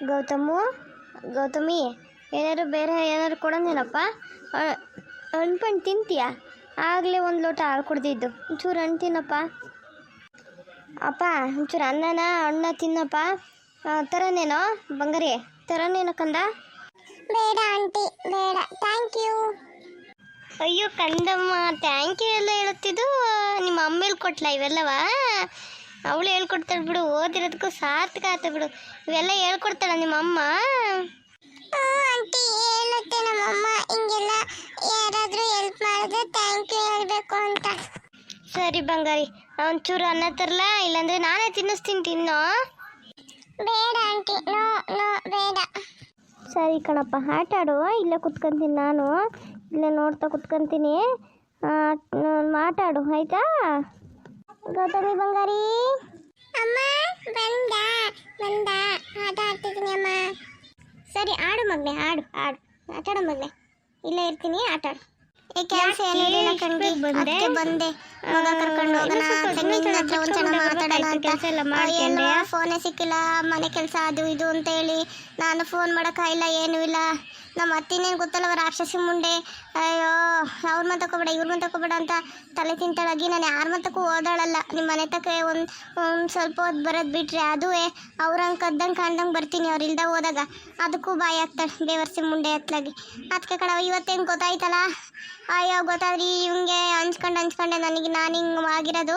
ಗೌತಮು ಗೌತಮಿ ಏನಾದ್ರು ಬೇರೆ ಏನಾದ್ರು ಕೊಡೋದೇನಪ್ಪ ಹಣ್ಣು ತಿಂತೀಯ ತಿಂತೀಯಾ? ಆಗಲೇ ಒಂದು ಲೋಟ ಹಾಲು ಕುಡ್ದಿದ್ದು. ಒಂಚೂರು ಹಣ್ಣು ತಿನ್ನಪ್ಪ. ಅಪ್ಪ ಒಂಚೂರು ಅನ್ನನ ಅಣ್ಣ ತಿನ್ನಪ್ಪ. ತರನೇನೋ ಬಂಗಾರಿ ತರನೇನೋ ಕಂದ? ಬೇಡ ಆಂಟಿ ಬೇಡ. ಥ್ಯಾಂಕ್ ಯು ಅಯ್ಯೋ ಕಂದಮ್ಮ ಥ್ಯಾಂಕ್ ಯು ಎಲ್ಲ ಹೇಳುತ್ತಿದ್ದು ನಿಮ್ಮ ಅಮ್ಮೇಲಿ ಕೊಟ್ಲ ಇವೆಲ್ಲವ? ಅವಳು ಹೇಳ್ಕೊಡ್ತಾಳೆ ಬಿಡು ಓದಿರೋದಕ್ಕೂ ಸಾರ್ಥಕ ಆಯ್ತು ಬಿಡು. ಇವೆಲ್ಲ ಹೇಳ್ಕೊಡ್ತಾಳ ನಿಮ್ಮ ಅಮ್ಮ. ಆಂಟಿ ಹೇಳುತ್ತೆ ನಮ್ಮಮ್ಮ ಹಿಂಗೆಲ್ಲ ಯಾರಾದರೂ ಹೆಲ್ಪ್ ಮಾಡಿದ್ರೆ ಥ್ಯಾಂಕ್ ಯು ಹೇಳಬೇಕು ಅಂತ. ಸರಿ ಬಂಗಾರಿ ಒಂಚೂರು ಅನ್ನ ತರಲ? ಇಲ್ಲಾಂದ್ರೆ ನಾನೇ ತಿನ್ನಿಸ್ತೀನಿ ತಿನ್ನೋ? ಬೇಡ ಆಂಟಿ ನೋ ನೋ ಬೇಡ. ಸರಿ ಕಣಪ್ಪ ಆಟ ಆಡು ಇಲ್ಲೇ ಕುತ್ಕೊಂತೀನಿ ನಾನು. ಇಲ್ಲೇ ನೋಡ್ತಾ ಕುತ್ಕೊಂತೀನಿ. ಮಾತಾಡು ಆಯ್ತಾ? ಗೌತಮಿ ಬಂಗಾರಿ. ಅಮ್ಮ, ಬಂದ ಬಂದ. ಆಟ ಆಡ್ತಿದ್ದೀನಿ ಅಮ್ಮ. ಸರಿ, ಆಡು ಮಗ್ನೆ, ಆಡು ಆಡು. ಆಟಾಡು ಮಗ್ನೆ. ಇಲ್ಲೇ ಇರ್ತೀನಿ ಆಟ ಆಡು ಈ ಕೆಲಸ ಏನಿಲ್ಲ ಕಣ್ಗಿ. ಬಂದೆ? ಬಂದೆ. ಮಗ ಕರ್ಕೊಂಡು ಹೋಗೋಣ ತಂಗಿನ ಹತ್ರ ಒಂದ್ ಮಾತಾಡೋಣ ಅಂತ. ಏನು ಫೋನೇ ಸಿಕ್ಕಿಲ್ಲ. ಮನೆ ಕೆಲಸ ಅದು ಇದು ಅಂತ ಹೇಳಿ ನಾನು ಫೋನ್ ಮಾಡೋಕ್ಕಾಗಿಲ್ಲ ಏನು ಇಲ್ಲ. ನಮ್ಮ ಅತ್ತಿನೇನು ಗೊತ್ತಲ್ಲ ರಾಕ್ಷಸಿ ಮುಂಡೆ. ಅಯ್ಯೋ ಅವ್ರ ಮನೆ ತಗೋಬೇಡ ಇವ್ರ ಮನೆ ತಕೋಬೇಡ ಅಂತ ತಲೆ ತಿಂತಾಳಾಗಿ. ನಾನು ಯಾರ ಮತ್ತಕ್ಕೂ ಓದಾಳಲ್ಲ. ನಿಮ್ಮ ಮನೆ ತಕ್ಕ ಒಂದು ಒಂದು ಸ್ವಲ್ಪ ಹೊತ್ತು ಬರೋದು ಬಿಟ್ರೆ ಅದುವೇ ಅವ್ರಂಗೆ ಕದ್ದಂಗೆ ಕಾಣ್ದಂಗೆ ಬರ್ತೀನಿ ಅವ್ರು ಇಲ್ದ ಹೋದಾಗ. ಅದಕ್ಕೂ ಬಾಯಿ ಆಗ್ತಾಳೆ ಬೇವರ್ಸಿ ಮುಂಡೆ ಹತ್ಲಾಗಿ. ಅದಕ್ಕೆ ಕಣ ಇವತ್ತೇನು ಗೊತ್ತಾಯ್ತಲ್ಲ? ಅಯ್ಯೋ, ಗೊತ್ತಾದ್ರಿ ಇವಂಗೆ ಹಂಚ್ಕೊಂಡು, ಹಂಚ್ಕೊಂಡೆ ನನಗೆ, ನಾನು ಹಿಂಗೆ ಆಗಿರೋದು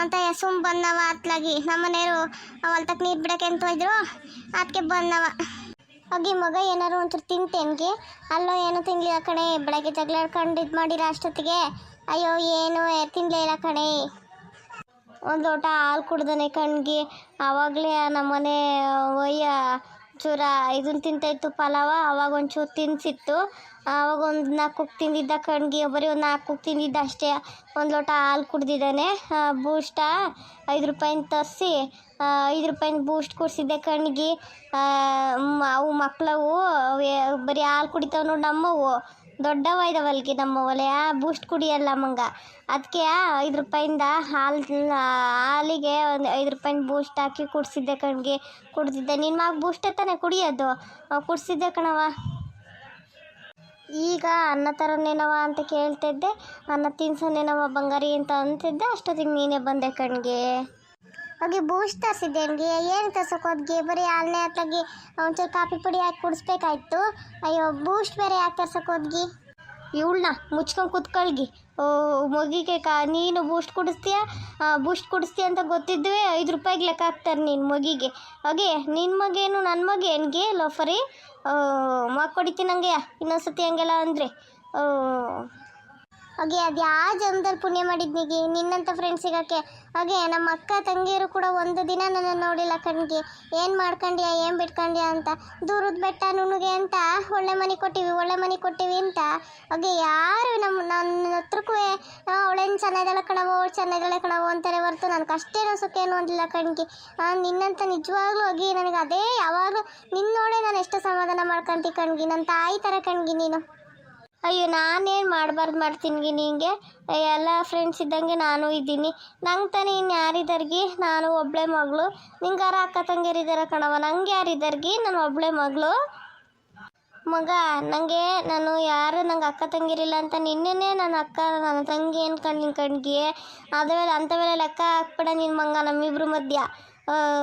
ಅಂತ ಸುಮ್ ಬಂದವ ಅತ್ಲಾಗಿ. ನಮ್ಮನೆಯವರು ಹೊಲ್ತಕ್ಕೆ ನೀರು ಬಿಡಕ್ಕೆ ಅಂತ ಹೋಯ್ದ್ರು ಅದಕ್ಕೆ ಬಂದವ. ಹೋಗಿ ಮಗ ಏನಾರು ತಿಂತೆ ತಿಂತೇನ್ಗೆ ಅಲ್ಲೋ, ಏನೋ ತಿನ್ಲಿಲ್ಲ ಕಣೆ, ಬೆಳಗ್ಗೆ ಜಗಳಾಡ್ಕೊಂಡು ಇದು ಮಾಡಿರ ಅಷ್ಟೊತ್ತಿಗೆ. ಅಯ್ಯೋ, ಏನು ತಿನ್ಲೇ ಇಲ್ಲ ಕಣೆ. ಒಂದು ಲೋಟ ಹಾಲು ಕುಡ್ದನೆ ಕಣ್ಗೆ. ಆವಾಗಲೇ ನಮ್ಮನೆ ಒಯ್ಯ ಚೂರ ಇದನ್ನು ತಿಂತಾಯಿತ್ತು ಪಲಾವ, ಅವಾಗ ಒಂಚೂರು ತಿನ್ಸಿತ್ತು. ಅವಾಗ ಒಂದು ನಾಲ್ಕು ಕುಕ್ ತಿಂದಿದ್ದ ಕಣ್ಗೆ, ಬರೀ ಒಂದು ನಾಲ್ಕು ಕುಕ್ ತಿಂದಿದ್ದ ಅಷ್ಟೇ. ಒಂದು ಲೋಟ ಹಾಲು ಕುಡ್ದಿದ್ದಾನೆ. ಬೂಸ್ಟ ಐದು ರೂಪಾಯಿನ ತರಿಸಿ ಐದು ರೂಪಾಯಿನ ಬೂಸ್ಟ್ ಕುಡಿಸಿದ್ದೆ ಕಣ್ಗೆ. ಅವು ಮಕ್ಳವು, ಅವೇ- ಬರೀ ಹಾಲು ಕುಡಿತಾವೆ ನೋಡಿ ನಮ್ಮವು. ದೊಡ್ಡವ ಇದಾವಲ್ಗೆ ನಮ್ಮ ಒಲೆ ಬೂಸ್ಟ್ ಕುಡಿಯಲ್ಲ ಮಂಗ. ಅದಕ್ಕೆ ಐದು ರೂಪಾಯಿಂದ ಹಾಲು ಹಾಲಿಗೆ ಒಂದು ಐದು ರೂಪಾಯಿಂದ ಬೂಸ್ಟ್ ಹಾಕಿ ಕುಡಿಸಿದ್ದೆ ಕಣ್ಗೆ. ಕುಡ್ದಿದ್ದೆ. ನಿನ್ನ ಮಗ ಬೂಸ್ಟ್ ತಾನೇ ಕುಡಿಯೋದು? ಕುಡಿಸಿದ್ದೆ ಕಣವ ಈಗ ಅನ್ನ ತರೋನೇನವ ಅಂತ ಕೇಳ್ತಿದ್ದೆ. ಅನ್ನ ತಿನ್ಸೋನೇನವ ಬಂಗಾರಿ ಅಂತ ಅಂತಿದ್ದೆ. ಅಷ್ಟೊತ್ತಿಗೆ ನೀನೇ ಬಂದೆ ಕಣ್ಗೆ. ಹೋಗಿ ಬೂಸ್ಟ್ ತರಿಸಿದ್ದೆ ನನಗೆ ಏನು ತರ್ಸೋಕೆ ಹೋದ್ಗೆ? ಬರೀ ಹಾಲನ್ನೇ ಹತ್ಲಾಗಿ ಒಂಚೂರು ಕಾಫಿ ಪುಡಿ ಹಾಕಿ ಕುಡಿಸ್ಬೇಕಾಯ್ತು. ಅಯ್ಯೋ ಬೂಸ್ಟ್ ಬೇರೆ ಯಾಕೆ ತರ್ಸೋಕೆ ಹೋದ್ಗಿ? ಇವಳನ್ನ ಮುಚ್ಕೊಂಡು ಕುತ್ಕೊಳ್ಗಿ. ಓ, ಮಗಿಗೆ ಕಾ, ನೀನು ಬೂಸ್ಟ್ ಕುಡಿಸ್ತೀಯ? ಬೂಸ್ಟ್ ಕುಡಿಸ್ತೀಯ ಅಂತ ಗೊತ್ತಿದ್ದುವೆ ಐದು ರೂಪಾಯಿಗೆ ಲೆಕ್ಕ ಹಾಕ್ತಾರೆ ನಿನ್ನ ಮಗಿಗೆ. ಹಾಗೆ ನಿನ್ನ ಮಗೇನು ನನ್ನ ಮಗ ಹೆಂಗೆ ಲೋಫರಿ? ಮಗ ಕೊಡಿತೀನಿ ಹಂಗೆ ಇನ್ನೊಂದ್ಸತಿ ಹಂಗೆಲ್ಲ ಅಂದರೆ? ಹಾಗೆ ಅದು ಯಾವ ಜನ್ಮದಲ್ಲಿ ಪುಣ್ಯ ಮಾಡಿದ್ನಿಗೆ ನಿನ್ನಂಥ ಫ್ರೆಂಡ್ ಸಿಗೋಕ್ಕೆ? ಹಾಗೆ ನಮ್ಮ ಅಕ್ಕ ತಂಗಿಯರು ಕೂಡ ಒಂದು ದಿನ ನನ್ನ ನೋಡಿಲ್ಲ ಕಣ್ಗೆ. ಏನು ಮಾಡ್ಕೊಂಡ್ಯಾ, ಏನು ಬಿಟ್ಕೊಂಡ್ಯ ಅಂತ. ದೂರದ ಬೆಟ್ಟ ನುಣುಗೆ ಅಂತ, ಒಳ್ಳೆ ಮನೆ ಕೊಟ್ಟಿವಿ, ಒಳ್ಳೆ ಮನೆ ಕೊಟ್ಟಿವಿ ಅಂತ. ಹಾಗೆ ಯಾರು ನಮ್ಮ ನನ್ನ ಹತ್ರಕ್ಕೂ ಅವಳೇನು ಚೆನ್ನಾಗಿದ್ದಾಳೆ ಕಣವೋ ಅವಳು ಚೆನ್ನಾಗಿದ್ದಾಳೆ ಕಣವೋ ಅಂತಾರೆ ಹೊರತು ನನಗೆ ಸುಖ ಏನು ಅಂದಿಲ್ಲ ಕಣ್ಗೆ. ನಿನ್ನಂತ ನಿಜವಾಗ್ಲೂ ಹೋಗಿ ನನಗೆ ಅದೇ ಯಾವಾಗಲೂ ನಿನ್ನ ನಾನು ಎಷ್ಟು ಸಮಾಧಾನ ಮಾಡ್ಕೊಂತಿ ಕಣ್ಗಿ? ನನ್ನ ತಾಯಿ ಥರ ಕಣ್ಗಿ ನೀನು. ಅಯ್ಯೋ, ನಾನೇನು ಮಾಡಬಾರ್ದು ಮಾಡ್ತೀನಿ ನಿಂಗೆ ಎಲ್ಲ ಫ್ರೆಂಡ್ಸ್ ಇದ್ದಂಗೆ ನಾನು ಇದ್ದೀನಿ. ನಂಗೆ ತಾನೇ ಇನ್ನು ಯಾರಿದ್ದಾರ್ಗಿ ನಾನು ಒಬ್ಬಳೆ ಮಗಳು. ನಿಂಗಾರ ಅಕ್ಕ ತಂಗಿಯರಿದ್ದಾರ ಕಣವ ನಂಗೆ ಯಾರಿದ್ದಾರ್ಗಿ ನಾನು ಒಬ್ಬಳೆ ಮಗಳು. ಮಗ ನನಗೆ ನಾನು ಯಾರು, ನಂಗೆ ಅಕ್ಕ ತಂಗಿರಿಲ್ಲ ಅಂತ ನಿನ್ನೆನೇ ನನ್ನ ಅಕ್ಕ, ನನ್ನ ತಂಗಿ ಏನು ನಿನ್ನ ಕಣ್ಗೆ? ಅದವೆಲ್ಲ ಅಂಥವೆಲ್ಲ ಲೆಕ್ಕ ಹಾಕ್ಬೇಡ ನಿನ್ನ ಮಗ, ನಮ್ಮಿಬ್ರ ಮಧ್ಯ.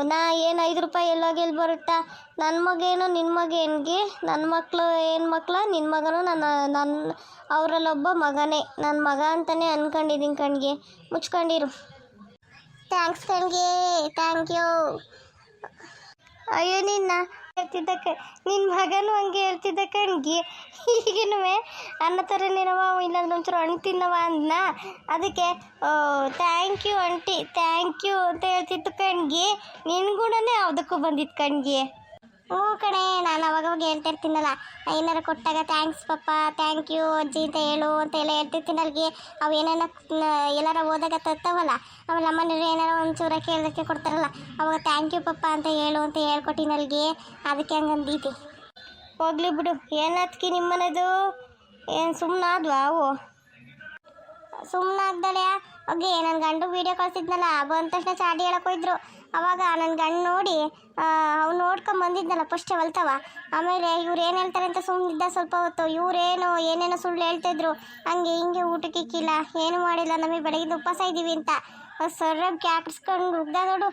ನಾ ಏನು ಐದು ರೂಪಾಯಿ ಎಲ್ಲೋಗೆಲ್ಲಿ ಬರುತ್ತಾ? ನನ್ನ ಮಗೇನು ನಿನ್ನ ಮಗ ಹೆಂಗೆ ನನ್ನ ಮಕ್ಕಳು ಏನು ಮಕ್ಕಳು ನಿನ್ನ ಮಗನೂ ನನ್ನ ನನ್ನ ಅವರಲ್ಲೊಬ್ಬ ಮಗನೇ. ನನ್ನ ಮಗ ಅಂತಲೇ ಅನ್ಕೊಂಡಿದ್ದೀನಿ ಕಣ್ಗೆ. ಮುಚ್ಕೊಂಡಿರು. ಥ್ಯಾಂಕ್ಸ್ ಕಣ್ಗೆ. Thank you. ಅಯ್ಯೋ, ನಿನ್ನ ಹೇಳ್ತಿದ್ದ ಕ ನಿನ್ನ ಮಗನೂ ಹಂಗೆ ಹೇಳ್ತಿದ್ದ ಕಣ್ಗಿ ಈಗಿನೂ ಅನ್ನ ಥರನೇನವ ಇಲ್ಲಾಂದ್ರೆ ಒಂಚೂರು ಹಣ್ಣು ತಿನ್ನವ ಅಂದ್ನ? ಅದಕ್ಕೆ, ಓ thank you aunty thank you ಅಂತ ಹೇಳ್ತಿತ್ತು ಕಣ್ಗಿ. ನಿನ್ನ ಗುಣನೇ ಯಾವುದಕ್ಕೂ ಬಂದಿತ್ತು ಕಣ್ಗಿ. ಹ್ಞೂ ಕಡೆ ನಾನು ಅವಾಗವಾಗ ಅವಾಗ ಹೇಳ್ತಾ ಇರ್ತೀನಲ್ಲ, ಏನಾರು ಕೊಟ್ಟಾಗ ಥ್ಯಾಂಕ್ಸ್ ಪಪ್ಪ ಥ್ಯಾಂಕ್ ಯು ಅಜ್ಜಿ ಅಂತ ಹೇಳು ಅಂತ ಎಲ್ಲ ಹೇಳ್ತಿರ್ತೀನಿ ಅಲ್ಲಿಗೆ. ಅವು ಏನೇನ ಎಲ್ಲಾರ ಹೋದಾಗ ತರ್ತಾವಲ್ಲ ಆಮೇಲೆ ನಮ್ಮನೇಲಿ ಒಂದು ಒಂಚೂರ ಕೇಳೋದಕ್ಕೆ ಕೊಡ್ತಾರಲ್ಲ, ಅವಾಗ ಥ್ಯಾಂಕ್ ಯು ಪಪ್ಪ ಅಂತ ಹೇಳು ಅಂತ ಹೇಳ್ಕೊಟ್ಟಿನ ಅಲ್ಲಿಗೆ. ಅದಕ್ಕೆ ಹಂಗಂದೀತಿ ಹೋಗ್ಲಿ ಬಿಡು, ಏನತ್ಕಿ ನಿಮ್ಮನೇದು? ಏನು ಸುಮ್ಮನಾದ್ವಾ ಅವು? ಸುಮ್ಮನೆ ಆಗ್ದಳೆ. ಹೋಗಿ ನನ್ನ ಗಂಡು ವೀಡಿಯೋ ಕಳಿಸಿದ್ನಲ್ಲ ಬಂದ ತಕ್ಷಣ ಚಾಟಿ ಹೋಯ್ದ್ರು. ಅವಾಗ ನನ್ನ ಗಂಡು ನೋಡಿ ಅವ್ನು ನೋಡ್ಕೊಂಡು ಬಂದಿದ್ನಲ್ಲ ಫಸ್ಟ್ ಹೊಲ್ತವ. ಆಮೇಲೆ ಇವ್ರು ಏನು ಹೇಳ್ತಾರೆ ಅಂತ ಸುಮ್ಮನಿದ್ದ ಸ್ವಲ್ಪ ಹೊತ್ತು, ಇವರೇನು, ಏನೇನೋ ಸುಳ್ಳು ಹೇಳ್ತಿದ್ರು ಹಂಗೆ ಹಿಂಗೆ ಊಟಕ್ಕೆ ಇಕ್ಕಿಲ್ಲ ಏನು ಮಾಡಿಲ್ಲ. ನಮಗೆ ಬೆಳಗಿಂದ ಉಪವಾಸ ಇದ್ದೀವಿ ಅಂತ. ಸರ್ ಕ್ಯಾಕರ್ಸ್ಕೊಂಡು ಉಗ್ದ ನೋಡು.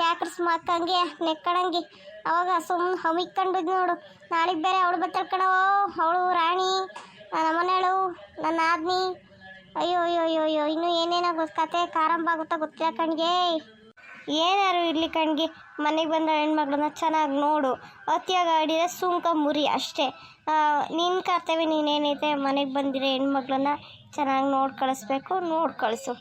ಕ್ಯಾಕರ್ಸ್ ಮಾಕಂಗೆ ನೆಕ್ಕಡಂಗೆ ಅವಾಗ ಸುಮ್ ಹಮಿಕ್ಕೊಂಡಿದ್ ನೋಡು. ನಾಳೆಗೆ ಬೇರೆ ಅವಳು ಬತ್ತಳ್ಕಣವೋ ಅವಳು ರಾಣಿ. ನಮ್ಮನೇಳು ನನ್ನ ಆದ್ಮಿ. ಅಯ್ಯೋ ಅಯ್ಯೋ ಅಯ್ಯೋ ಅಯ್ಯೋ, ಇನ್ನು ಏನೇನೋ ಗೊತ್ತ ಕತೆ ಕಾರಂಬ ಆಗುತ್ತಾ ಗೊತ್ತಿಲ್ಲ ಕಣ್ಗೆ. ಏನಾರು ಇರಲಿ ಕಣ್ಗೆ, ಮನೆಗೆ ಬಂದ ಹೆಣ್ಮಕ್ಳನ್ನ ಚೆನ್ನಾಗಿ ನೋಡು. ಅತಿಯಾಗಿ ಸುಂಕ ಮುರಿ ಅಷ್ಟೇ. ನಿನ್ನ ಕರ್ತವ್ಯ ನೀನೇನೈತೆ? ಮನೆಗೆ ಬಂದಿರೋ ಹೆಣ್ಮಕ್ಳನ್ನ ಚೆನ್ನಾಗಿ ನೋಡಿ ಕಳಿಸ್ಬೇಕು, ನೋಡಿ ಕಳಿಸು.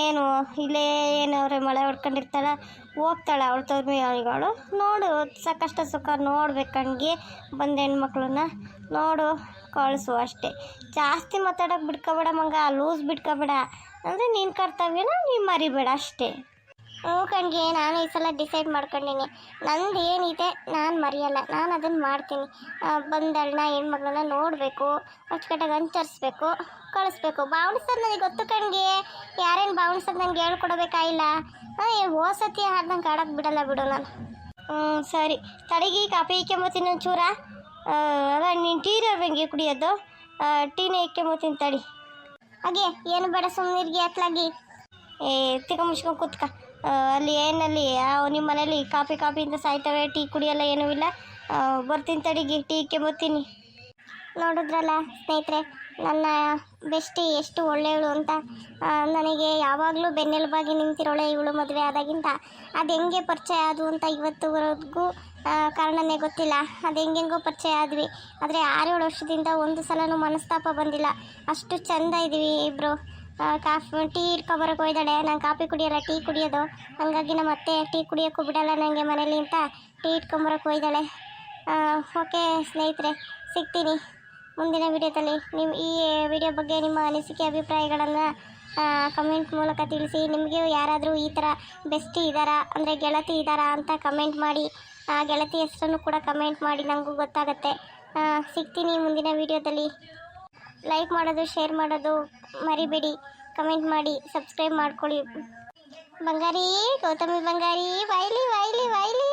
ಏನು, ಇಲ್ಲೇ ಏನವ್ರೆ ಮಳೆ ಹೊಡ್ಕೊಂಡಿರ್ತಾಳೆ ಹೋಗ್ತಾಳೆ ಅವಳು ತೋರ್ಮಿಗಳು ನೋಡು, ಸಾಕಷ್ಟು ಸುಖ ನೋಡ್ಬೇಕು ಕಣ್ಗೆ ಬಂದ ಹೆಣ್ಮಕ್ಳನ್ನ ನೋಡು, ಕಳಿಸು ಅಷ್ಟೇ. ಜಾಸ್ತಿ ಮಾತಾಡೋಕೆ ಬಿಡ್ಕೋಬೇಡ ಮಂಗ, ಲೂಸ್ ಬಿಡ್ಕೋಬೇಡ ಅಂದರೆ ನೀನು ಕರ್ತವ್ಯನ ನೀನು ಮರಿಬೇಡ ಅಷ್ಟೇ. ಹ್ಞೂ ನಾನು ಈ ಸಲ ಡಿಸೈಡ್ ಮಾಡ್ಕೊಂಡಿನಿ. ನಂದು ಏನಿದೆ, ನಾನು ಮರೆಯಲ್ಲ. ನಾನು ಅದನ್ನು ಮಾಡ್ತೀನಿ. ಬಂದಳನ್ನ ಹೆಣ್ಮಗಳನ್ನ ನೋಡಬೇಕು, ಅಚ್ಚುಕಟ್ಟಾಗಿ ಅಂಚರಿಸ್ಬೇಕು, ಕಳಿಸ್ಬೇಕು. ಬಾವಣಿಸೋದು ನನಗೆ ಗೊತ್ತು ಕಣ್ಗೆ. ಯಾರೇನು ಬಾವಣಿಸೋದು ನನಗೆ ಹೇಳ್ಕೊಡ್ಬೇಕಾಗಿಲ್ಲ ಓ ಸತಿ ಹಾಡ್ದಂಗೆ ಆಡೋಕೆ ಬಿಡಲ್ಲ ಬಿಡು ನಾನು. ಹ್ಞೂ ಸರಿ. ತಡಗಿ ಕಾಫಿ ಇಕ್ಕೊಂಬತ್ತೀನಿ ಒಂಚೂರ. ನೀನು ಟೀ ಹೆಂಗೆ ಕುಡಿಯೋದು? ಟೀನೇ ಇಕ್ಕೊಂಬತ್ತೀನಿ ತಡಿ. ಹಾಗೆ, ಏನು ಬೇಡ ಸುಮ್ಮನೆ ಅತ್ಲಾಗಿ. ಏ ತಿಕ್ಕ ಮುಚ್ಕೊಂಡು ಕೂತ್ಕ. ಅಲ್ಲಿ ಏನಲ್ಲಿ ನಿಮ್ಮ ಮನೇಲಿ ಕಾಫಿ ಕಾಫಿ ಅಂತ ಸಾಯ್ತವೆ, ಟೀ ಕುಡಿಯಲ್ಲ ಏನೂ ಇಲ್ಲ. ಬರ್ತೀನಿ ತಡಿಗೆ ಟೀ ಬರ್ತೀನಿ. ನೋಡಿದ್ರಲ್ಲ ಸ್ನೇಹಿತರೆ, ನನ್ನ ಬೆಸ್ಟಿ ಎಷ್ಟು ಒಳ್ಳೆಯವಳು ಅಂತ. ನನಗೆ ಯಾವಾಗಲೂ ಬೆನ್ನೆಲುಬಾಗಿ ನಿಂತಿರೋಳೆ ಇವಳು ಮದುವೆ ಆದಾಗಿಂತ ಅದು ಹೆಂಗೆ ಪರಿಚಯ ಆದವು ಅಂತ ಇವತ್ತುವರೆಗೂ ಕಾರಣನೇ ಗೊತ್ತಿಲ್ಲ. ಅದು ಹೆಂಗೆಂಗೋ ಪರಿಚಯ ಆದ್ವಿ. ಆದರೆ ಆರೇಳು ವರ್ಷದಿಂದ ಒಂದು ಸಲನೂ ಮನಸ್ತಾಪ ಬಂದಿಲ್ಲ. ಅಷ್ಟು ಚಂದ ಇದ್ದೀವಿ ಇಬ್ಬರು ಕಾಫಿ, ಟೀ ಇಟ್ಕೊಬರಕ್ಕೆ ಹೋಯ್ದಾಳೆ. ನಾನು ಕಾಫಿ ಕುಡಿಯಲ್ಲ, ಟೀ ಕುಡಿಯೋದು. ಹಾಗಾಗಿ ನಮ್ಮ ಅತ್ತೆ ಟೀ ಕುಡಿಯೋಕ್ಕೂ ಬಿಡಲ್ಲ ನನಗೆ ಮನೇಲಿ ಅಂತ ಟೀ ಇಟ್ಕೊಂಬರಕ್ಕೆ ಹೋಯ್ದಾಳೆ. ಓಕೆ ಸ್ನೇಹಿತರೆ, ಸಿಗ್ತೀನಿ. ಮುಂದಿನ ವಿಡಿಯೋದಲ್ಲಿ ನೀವು ಈ ವಿಡಿಯೋ ಬಗ್ಗೆ ನಿಮ್ಮ ಅನಿಸಿಕೆ, ಅಭಿಪ್ರಾಯಗಳನ್ನು ಕಮೆಂಟ್ ಮೂಲಕ ತಿಳಿಸಿ. ನಿಮಗೆ ಯಾರಾದರೂ ಈ ಥರ ಬೆಸ್ಟ್ ಇದ್ದಾರಾ ಅಂದರೆ ಗೆಳತಿ ಇದ್ದಾರಾ ಅಂತ ಕಮೆಂಟ್ ಮಾಡಿ. ಆ ಗೆಳತಿ ಹೆಸರನ್ನು ಕೂಡ ಕಮೆಂಟ್ ಮಾಡಿ ನನಗೂ ಗೊತ್ತಾಗುತ್ತೆ. ಸಿಗ್ತೀನಿ ಮುಂದಿನ ವಿಡಿಯೋದಲ್ಲಿ. ಲೈಕ್ ಮಾಡೋದು ಶೇರ್ ಮಾಡೋದು ಮರಿಬೇಡಿ. ಕಮೆಂಟ್ ಮಾಡಿ ಸಬ್ಸ್ಕ್ರೈಬ್ ಮಾಡ್ಕೊಳ್ಳಿ. ಬಂಗಾರಿ, ಗೌತಮಿ ಬಂಗಾರಿ, ವೈಲಿ ವೈಲಿ ವೈಲಿ.